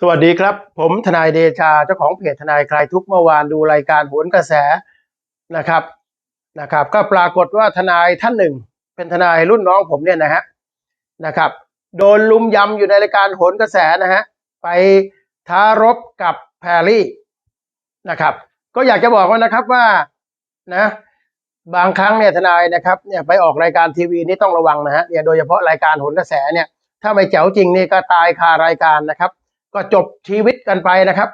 สวัสดีครับ ผมทนายเดชาเจ้าของเพจทนายคลายทุกเมื่อวานดูรายการโหนกระแสนะครับนะครับ ก็ปรากฏว่าทนายท่านหนึ่ง เป็นทนายรุ่นน้องผมเนี่ยนะฮะนะครับ โดนลุมยำอยู่ในรายการโหนกระแสนะฮะไปท้ารบกับแพรรี่นะครับ ก็อยากจะบอกว่านะครับว่านะบางครั้งเนี่ยทนายนะครับเนี่ยไปออกรายการทีวีนี่ต้องระวังนะฮะเนี่ยโดยเฉพาะรายการโหนกระแสเนี่ยถ้าไม่แจ๋วจริงนี่ก็ตายคารายการนะครับ ก็จบชีวิตกันไปนะครับ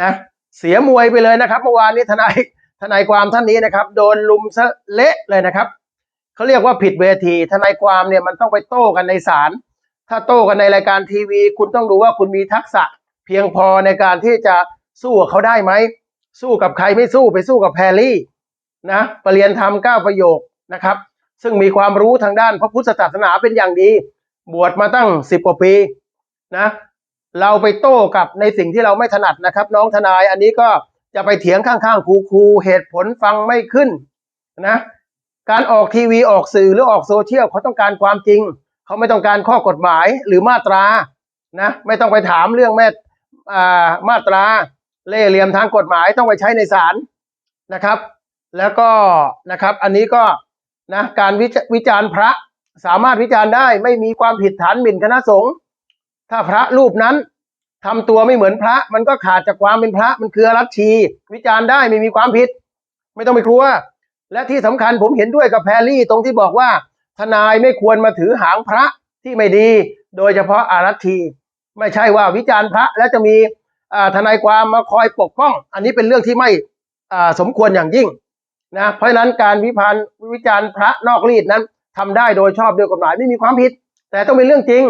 นะเสียมวยไปเลยนะครับ เมื่อวานนี้ทนายทนายความท่านนี้นะครับ โดนลุมซะเละเลยนะครับเขาเรียกว่าผิดเวทีทนายความเนี่ยมันต้องไปโต้กันในศาลถ้าโต้กันในรายการทีวี คุณต้องดูว่าคุณมีทักษะ เพียงพอในการที่จะสู้กับเขาได้ไหมสู้กับใครไม่สู้ไปสู้กับแพรรี่นะประรียนธรรมเก้าประโยคนะครับ ซึ่งมีความรู้ทางด้านพระพุทธศาสนาเป็นอย่างดี บวชมาตั้งสิบกว่าปีนะ เราไปโต้กับในสิ่งที่เราไม่ถนัดนะครับ น้องทนายอันนี้ก็จะไปเถียงข้างๆครูๆเหตุผลฟังไม่ขึ้นนะการออกทีวีออกสื่อหรือออกโซเชียลเขาต้องการความจริง เขาไม่ต้องการข้อกฎหมายหรือมาตรานะไม่ต้องไปถามเรื่องแม่อ่ามาตราเล่เหลี่ยมทางกฎหมายต้องไปใช้ในศาลนะครับ แล้วก็นะครับอันนี้ก็นะการวิจวิจารณ์พระสามารถวิจารณ์ได้ไม่มีความผิดฐานหมิ่นคณะสงฆ์ ถ้าพระรูปนั้นทำตัวไม่เหมือนพระ มันก็ขาดจากความเป็นพระมันคืออรัชชี วิจารณ์ได้ไม่มีความผิด ไม่ต้องไปกลัว และที่สำคัญผมเห็นด้วยกับแพรรี่ตรงที่บอกว่า ทนายไม่ควรมาถือหางพระที่ไม่ดี โดยเฉพาะอารัชชี ไม่ใช่ว่าวิจารณ์พระแล้วจะมีทนายความมาคอยปกป้อง อันนี้เป็นเรื่องที่ไม่สมควรอย่างยิ่งนะเพราะฉะนั้นการวิพากษ์วิจารณ์พระนอกรีดนั้นทำได้โดยชอบด้วยกฎหมายไม่มีความผิด แต่ต้องเป็นเรื่องจริง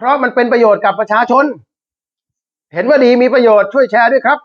เพราะมันเป็นประโยชน์กับประชาชน เห็นว่าดีมีประโยชน์ช่วยแชร์ด้วยครับ